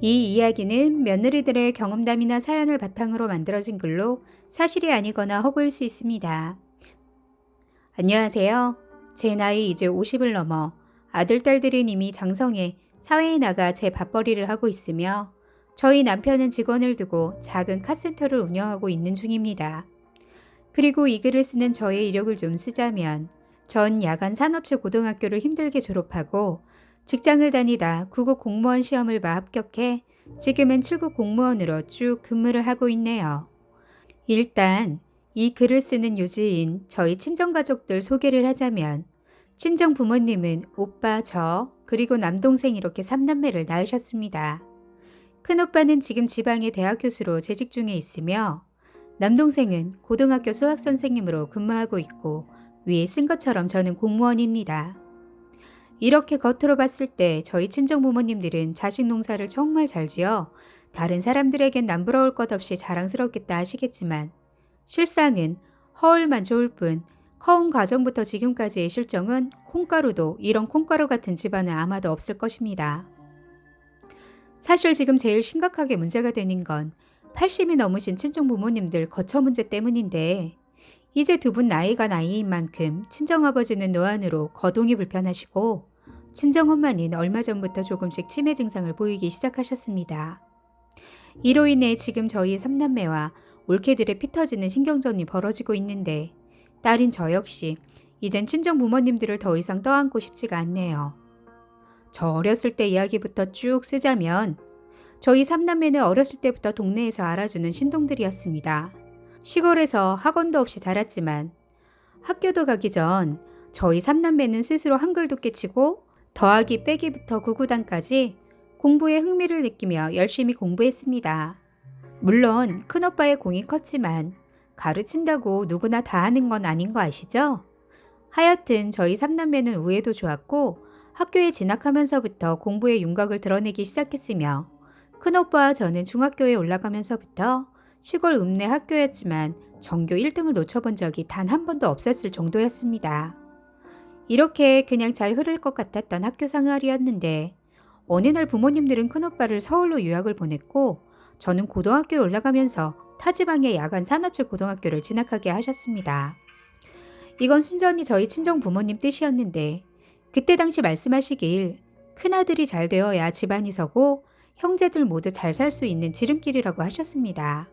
이 이야기는 며느리들의 경험담이나 사연을 바탕으로 만들어진 글로 사실이 아니거나 허구일 수 있습니다. 안녕하세요. 제 나이 이제 50을 넘어 아들, 딸들은 이미 장성해 사회에 나가 제 밥벌이를 하고 있으며 저희 남편은 직원을 두고 작은 카센터를 운영하고 있는 중입니다. 그리고 이 글을 쓰는 저의 이력을 좀 쓰자면 전 야간 산업체 고등학교를 힘들게 졸업하고 직장을 다니다 9급 공무원 시험을 봐 합격해 지금은 7급 공무원으로 쭉 근무를 하고 있네요. 일단 이 글을 쓰는 요지인 저희 친정가족들 소개를 하자면 친정 부모님은 오빠 저 그리고 남동생 이렇게 3남매를 낳으셨습니다. 큰오빠는 지금 지방의 대학 교수로 재직 중에 있으며 남동생은 고등학교 수학 선생님으로 근무하고 있고 위에 쓴 것처럼 저는 공무원입니다. 이렇게 겉으로 봤을 때 저희 친정 부모님들은 자식 농사를 정말 잘 지어 다른 사람들에겐 남부러울 것 없이 자랑스럽겠다 하시겠지만 실상은 허울만 좋을 뿐 커온 과정부터 지금까지의 실정은 콩가루도 이런 콩가루 같은 집안은 아마도 없을 것입니다. 사실 지금 제일 심각하게 문제가 되는 건 80이 넘으신 친정 부모님들 거처 문제 때문인데 이제 두 분 나이가 나이인 만큼 친정아버지는 노안으로 거동이 불편하시고 친정엄마는 얼마 전부터 조금씩 치매 증상을 보이기 시작하셨습니다. 이로 인해 지금 저희 삼남매와 올케들의 피 터지는 신경전이 벌어지고 있는데 딸인 저 역시 이젠 친정 부모님들을 더 이상 떠안고 싶지가 않네요. 저 어렸을 때 이야기부터 쭉 쓰자면 저희 삼남매는 어렸을 때부터 동네에서 알아주는 신동들이었습니다. 시골에서 학원도 없이 자랐지만 학교도 가기 전 저희 삼남매는 스스로 한글도 깨치고 더하기 빼기부터 구구단까지 공부에 흥미를 느끼며 열심히 공부했습니다. 물론 큰오빠의 공이 컸지만 가르친다고 누구나 다 하는 건 아닌 거 아시죠? 하여튼 저희 삼남매는 우애도 좋았고 학교에 진학하면서부터 공부의 윤곽을 드러내기 시작했으며 큰오빠와 저는 중학교에 올라가면서부터 시골 읍내 학교였지만 전교 1등을 놓쳐본 적이 단 한 번도 없었을 정도였습니다. 이렇게 그냥 잘 흐를 것 같았던 학교 생활이었는데 어느 날 부모님들은 큰오빠를 서울로 유학을 보냈고 저는 고등학교에 올라가면서 타지방의 야간 산업체 고등학교를 진학하게 하셨습니다. 이건 순전히 저희 친정 부모님 뜻이었는데 그때 당시 말씀하시길 큰아들이 잘 되어야 집안이 서고 형제들 모두 잘 살 수 있는 지름길이라고 하셨습니다.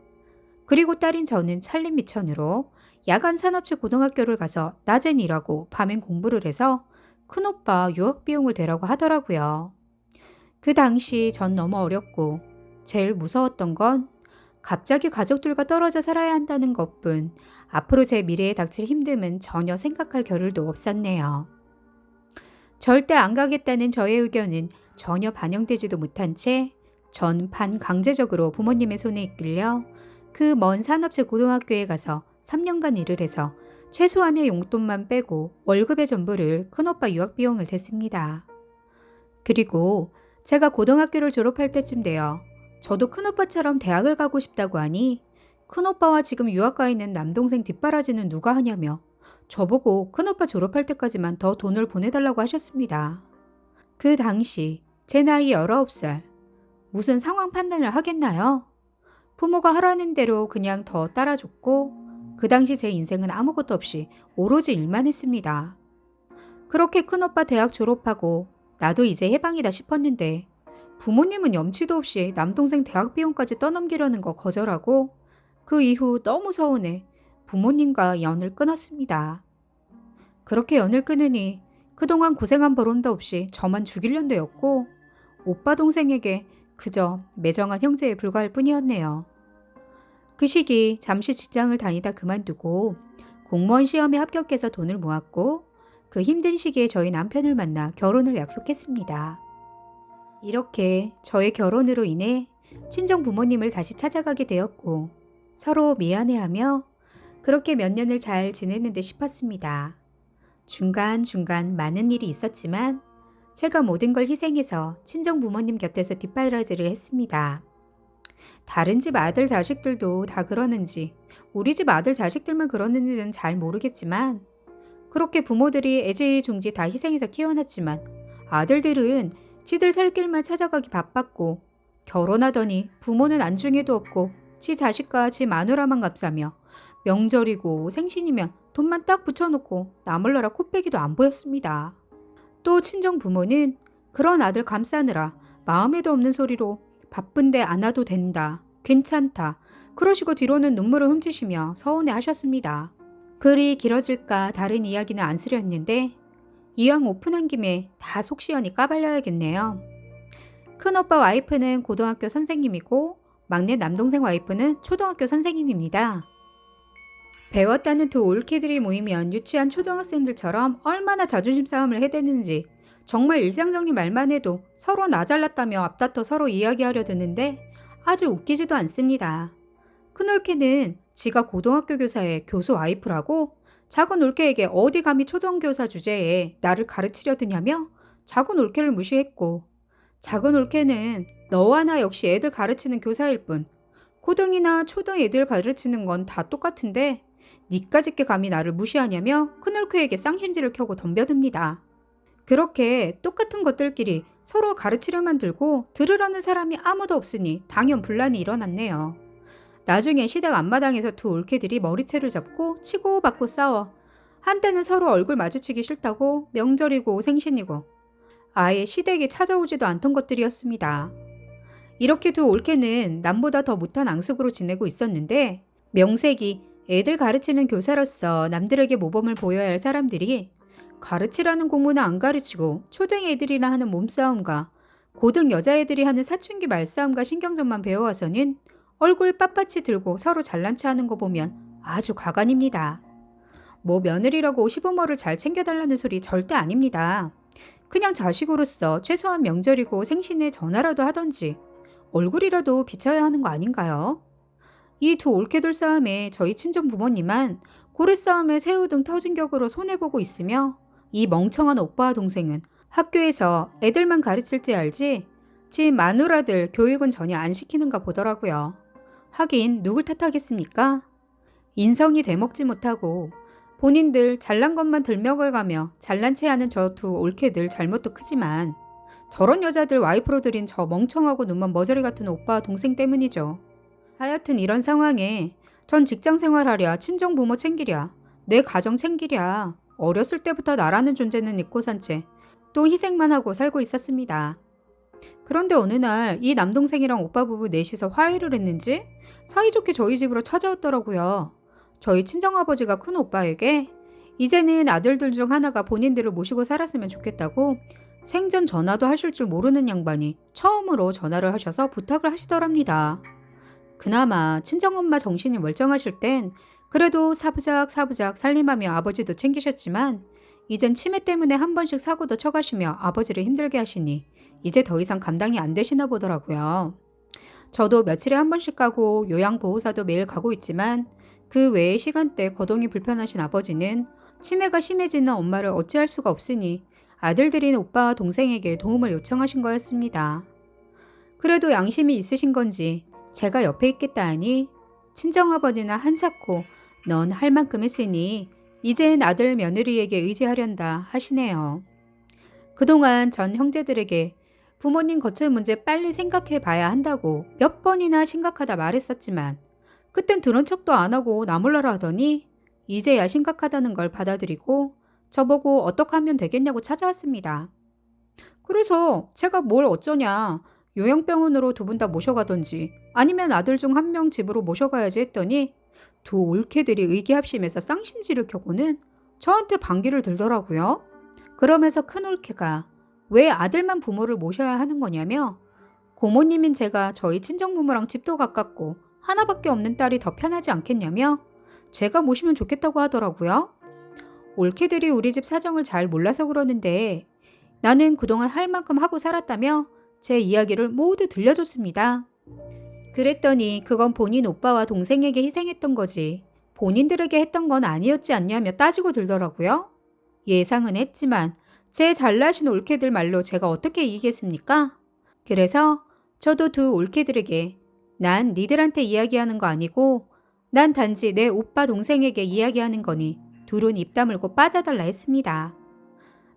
그리고 딸인 저는 찰림 미천으로 야간 산업체 고등학교를 가서 낮엔 일하고 밤엔 공부를 해서 큰오빠 유학 비용을 대라고 하더라고요. 그 당시 전 너무 어렸고 제일 무서웠던 건 갑자기 가족들과 떨어져 살아야 한다는 것뿐 앞으로 제 미래에 닥칠 힘듦은 전혀 생각할 겨를도 없었네요. 절대 안 가겠다는 저의 의견은 전혀 반영되지도 못한 채 전 반강제적으로 부모님의 손에 이끌려 그 먼 산업체 고등학교에 가서 3년간 일을 해서 최소한의 용돈만 빼고 월급의 전부를 큰오빠 유학 비용을 댔습니다. 그리고 제가 고등학교를 졸업할 때쯤 되어 저도 큰오빠처럼 대학을 가고 싶다고 하니 큰오빠와 지금 유학 가 있는 남동생 뒷바라지는 누가 하냐며 저보고 큰오빠 졸업할 때까지만 더 돈을 보내달라고 하셨습니다. 그 당시 제 나이 19살 무슨 상황 판단을 하겠나요? 부모가 하라는 대로 그냥 더 따라줬고 그 당시 제 인생은 아무것도 없이 오로지 일만 했습니다. 그렇게 큰오빠 대학 졸업하고 나도 이제 해방이다 싶었는데 부모님은 염치도 없이 남동생 대학 비용까지 떠넘기려는 거 거절하고 그 이후 너무 서운해 부모님과 연을 끊었습니다. 그렇게 연을 끊으니 그동안 고생한 보람도 없이 저만 죽일 년도였고 오빠 동생에게 그저 매정한 형제에 불과할 뿐이었네요. 그 시기 잠시 직장을 다니다 그만두고 공무원 시험에 합격해서 돈을 모았고 그 힘든 시기에 저희 남편을 만나 결혼을 약속했습니다. 이렇게 저의 결혼으로 인해 친정 부모님을 다시 찾아가게 되었고 서로 미안해하며 그렇게 몇 년을 잘 지냈는데 싶었습니다. 중간중간 많은 일이 있었지만 제가 모든 걸 희생해서 친정 부모님 곁에서 뒷바라지를 했습니다. 다른 집 아들 자식들도 다 그러는지 우리 집 아들 자식들만 그러는지는 잘 모르겠지만 그렇게 부모들이 애지중지 다 희생해서 키워놨지만 아들들은 지들 살 길만 찾아가기 바빴고 결혼하더니 부모는 안중에도 없고 지 자식과 지 마누라만 값싸며 명절이고 생신이면 돈만 딱 붙여놓고 나몰라라 코빼기도 안 보였습니다. 또 친정 부모는 그런 아들 감싸느라 마음에도 없는 소리로 바쁜데 안 와도 된다. 괜찮다. 그러시고 뒤로는 눈물을 훔치시며 서운해 하셨습니다. 글이 길어질까 다른 이야기는 안 쓰려 했는데 이왕 오픈한 김에 다 속시원히 까발려야겠네요. 큰오빠 와이프는 고등학교 선생님이고 막내 남동생 와이프는 초등학교 선생님입니다. 배웠다는 두 올케들이 모이면 유치한 초등학생들처럼 얼마나 자존심 싸움을 해대는지 정말 일상적인 말만 해도 서로 나 잘났다며 앞다퉈 서로 이야기하려 드는데 아주 웃기지도 않습니다. 큰 올케는 지가 고등학교 교사의 교수 와이프라고 작은 올케에게 어디 감히 초등교사 주제에 나를 가르치려 드냐며 작은 올케를 무시했고 작은 올케는 너와 나 역시 애들 가르치는 교사일 뿐 고등이나 초등 애들 가르치는 건 다 똑같은데 니까짓게 감히 나를 무시하냐며 큰 올케에게 쌍심지를 켜고 덤벼듭니다. 그렇게 똑같은 것들끼리 서로 가르치려만 들고 들으라는 사람이 아무도 없으니 당연 분란이 일어났네요. 나중에 시댁 앞마당에서 두 올케들이 머리채를 잡고 치고받고 싸워 한때는 서로 얼굴 마주치기 싫다고 명절이고 생신이고 아예 시댁에 찾아오지도 않던 것들이었습니다. 이렇게 두 올케는 남보다 더 못한 앙숙으로 지내고 있었는데 명색이 애들 가르치는 교사로서 남들에게 모범을 보여야 할 사람들이 가르치라는 공문은 안 가르치고 초등 애들이나 하는 몸싸움과 고등 여자애들이 하는 사춘기 말싸움과 신경전만 배워와서는 얼굴 빳빳이 들고 서로 잘난 체 하는 거 보면 아주 과간입니다. 뭐 며느리라고 시부모를 잘 챙겨달라는 소리 절대 아닙니다. 그냥 자식으로서 최소한 명절이고 생신에 전화라도 하던지 얼굴이라도 비춰야 하는 거 아닌가요? 이 두 올케돌 싸움에 저희 친정 부모님만 고래 싸움에 새우 등 터진 격으로 손해보고 있으며 이 멍청한 오빠와 동생은 학교에서 애들만 가르칠지 알지 지 마누라들 교육은 전혀 안 시키는가 보더라고요. 하긴 누굴 탓하겠습니까? 인성이 되먹지 못하고 본인들 잘난 것만 들먹어가며 잘난 체 하는 저 두 올케들 잘못도 크지만 저런 여자들 와이프로 들인 저 멍청하고 눈만 머저리 같은 오빠와 동생 때문이죠. 하여튼 이런 상황에 전 직장 생활하랴 친정 부모 챙기랴 내 가정 챙기랴 어렸을 때부터 나라는 존재는 잊고 산 채 또 희생만 하고 살고 있었습니다. 그런데 어느 날 이 남동생이랑 오빠 부부 넷이서 화해를 했는지 사이좋게 저희 집으로 찾아왔더라고요. 저희 친정아버지가 큰 오빠에게 이제는 아들들 중 하나가 본인들을 모시고 살았으면 좋겠다고 생전 전화도 하실 줄 모르는 양반이 처음으로 전화를 하셔서 부탁을 하시더랍니다. 그나마 친정엄마 정신이 멀쩡하실 땐 그래도 사부작 사부작 살림하며 아버지도 챙기셨지만 이젠 치매 때문에 한 번씩 사고도 쳐가시며 아버지를 힘들게 하시니 이제 더 이상 감당이 안 되시나 보더라고요. 저도 며칠에 한 번씩 가고 요양보호사도 매일 가고 있지만 그 외의 시간대 거동이 불편하신 아버지는 치매가 심해지는 엄마를 어찌할 수가 없으니 아들들인 오빠와 동생에게 도움을 요청하신 거였습니다. 그래도 양심이 있으신 건지 제가 옆에 있겠다 하니 친정아버지나 한사코 넌 할 만큼 했으니 이젠 아들 며느리에게 의지하련다 하시네요. 그동안 전 형제들에게 부모님 거출 문제 빨리 생각해 봐야 한다고 몇 번이나 심각하다 말했었지만 그땐 들은 척도 안 하고 나몰라라 하더니 이제야 심각하다는 걸 받아들이고 저보고 어떻게 하면 되겠냐고 찾아왔습니다. 그래서 제가 뭘 어쩌냐 요양병원으로 두 분 다 모셔가던지 아니면 아들 중 한 명 집으로 모셔가야지 했더니 두 올케들이 의기합심해서 쌍심지를 켜고는 저한테 반기를 들더라고요. 그러면서 큰 올케가 왜 아들만 부모를 모셔야 하는 거냐며 고모님인 제가 저희 친정부모랑 집도 가깝고 하나밖에 없는 딸이 더 편하지 않겠냐며 제가 모시면 좋겠다고 하더라고요. 올케들이 우리 집 사정을 잘 몰라서 그러는데 나는 그동안 할 만큼 하고 살았다며 제 이야기를 모두 들려줬습니다. 그랬더니 그건 본인 오빠와 동생에게 희생했던 거지. 본인들에게 했던 건 아니었지 않냐며 따지고 들더라고요. 예상은 했지만 제 잘나신 올케들 말로 제가 어떻게 이기겠습니까? 그래서 저도 두 올케들에게 난 니들한테 이야기하는 거 아니고 난 단지 내 오빠 동생에게 이야기하는 거니 둘은 입 다물고 빠져달라 했습니다.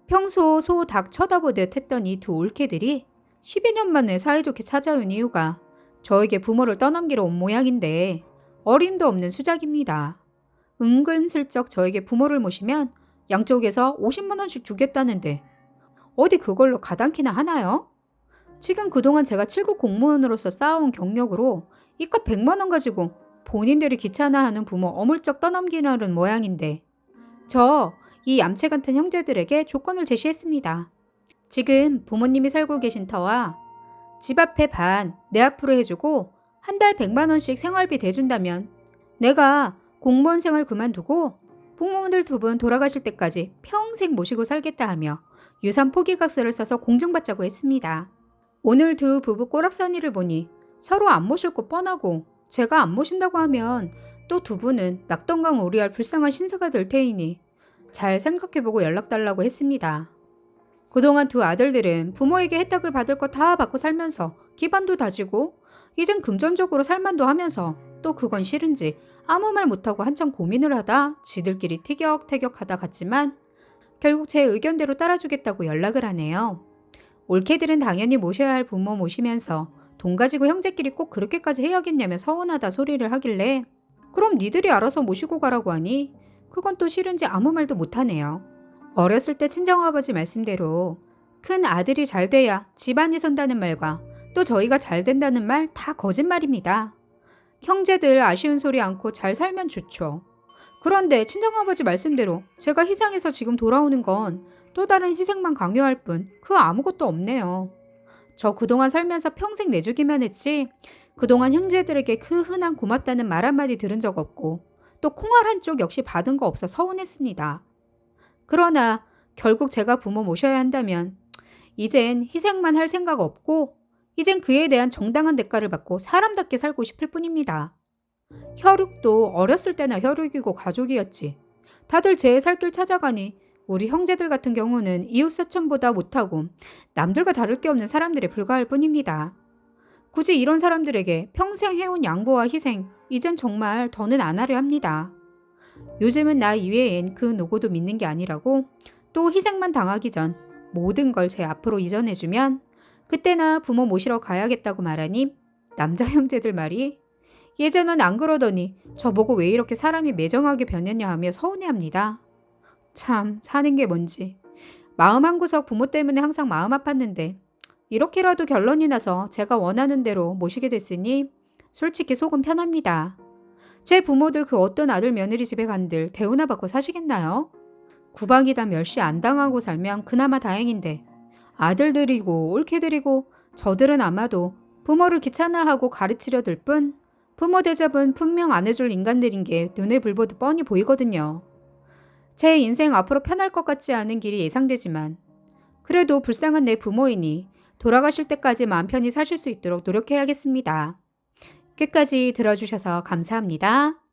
평소 소 닭 쳐다보듯 했던 이 두 올케들이 12년 만에 사이좋게 찾아온 이유가 저에게 부모를 떠넘기러 온 모양인데 어림도 없는 수작입니다. 은근슬쩍 저에게 부모를 모시면 양쪽에서 50만 원씩 주겠다는데 어디 그걸로 가당키나 하나요? 지금 그동안 제가 7급 공무원으로서 쌓아온 경력으로 이깟 100만 원 가지고 본인들이 귀찮아하는 부모 어물쩍 떠넘기려는 모양인데 저 이 얌체 같은 형제들에게 조건을 제시했습니다. 지금 부모님이 살고 계신 터와 집 앞에 반 내 앞으로 해주고 한 달 100만 원씩 생활비 대준다면 내가 공무원 생활 그만두고 부모님들 두 분 돌아가실 때까지 평생 모시고 살겠다 하며 유산 포기각서를 써서 공증받자고 했습니다. 오늘 두 부부 꼬락서니를 보니 서로 안 모실 거 뻔하고 제가 안 모신다고 하면 또 두 분은 낙동강 오리알 불쌍한 신세가 될 테이니 잘 생각해보고 연락 달라고 했습니다. 그동안 두 아들들은 부모에게 혜택을 받을 거 다 받고 살면서 기반도 다지고 이젠 금전적으로 살만도 하면서 또 그건 싫은지 아무 말 못하고 한참 고민을 하다 지들끼리 티격태격 하다 갔지만 결국 제 의견대로 따라주겠다고 연락을 하네요. 올케들은 당연히 모셔야 할 부모 모시면서 돈 가지고 형제끼리 꼭 그렇게까지 해야겠냐며 서운하다 소리를 하길래 그럼 니들이 알아서 모시고 가라고 하니 그건 또 싫은지 아무 말도 못하네요. 어렸을 때 친정아버지 말씀대로 큰 아들이 잘 돼야 집안이 선다는 말과 또 저희가 잘 된다는 말 다 거짓말입니다. 형제들 아쉬운 소리 않고 잘 살면 좋죠. 그런데 친정아버지 말씀대로 제가 희생해서 지금 돌아오는 건 또 다른 희생만 강요할 뿐 그 아무것도 없네요. 저 그동안 살면서 평생 내주기만 했지 그동안 형제들에게 그 흔한 고맙다는 말 한마디 들은 적 없고 또 콩알 한쪽 역시 받은 거 없어 서운했습니다. 그러나 결국 제가 부모 모셔야 한다면 이젠 희생만 할 생각 없고 이젠 그에 대한 정당한 대가를 받고 사람답게 살고 싶을 뿐입니다. 혈육도 어렸을 때나 혈육이고 가족이었지. 다들 제 살길 찾아가니 우리 형제들 같은 경우는 이웃사촌보다 못하고 남들과 다를 게 없는 사람들에 불과할 뿐입니다. 굳이 이런 사람들에게 평생 해온 양보와 희생, 이젠 정말 더는 안 하려 합니다. 요즘은 나 이외엔 그 누구도 믿는 게 아니라고 또 희생만 당하기 전 모든 걸 제 앞으로 이전해주면 그때나 부모 모시러 가야겠다고 말하니 남자 형제들 말이 예전엔 안 그러더니 저보고 왜 이렇게 사람이 매정하게 변했냐 하며 서운해합니다. 참 사는 게 뭔지 마음 한구석 부모 때문에 항상 마음 아팠는데 이렇게라도 결론이 나서 제가 원하는 대로 모시게 됐으니 솔직히 속은 편합니다. 제 부모들 그 어떤 아들 며느리 집에 간들 대우나 받고 사시겠나요? 구박이다 멸시 안 당하고 살면 그나마 다행인데 아들들이고 올케들이고 저들은 아마도 부모를 귀찮아하고 가르치려 들 뿐 부모 대접은 분명 안 해줄 인간들인 게 눈에 불보듯 뻔히 보이거든요. 제 인생 앞으로 편할 것 같지 않은 길이 예상되지만 그래도 불쌍한 내 부모이니 돌아가실 때까지 마음 편히 사실 수 있도록 노력해야겠습니다. 끝까지 들어주셔서 감사합니다.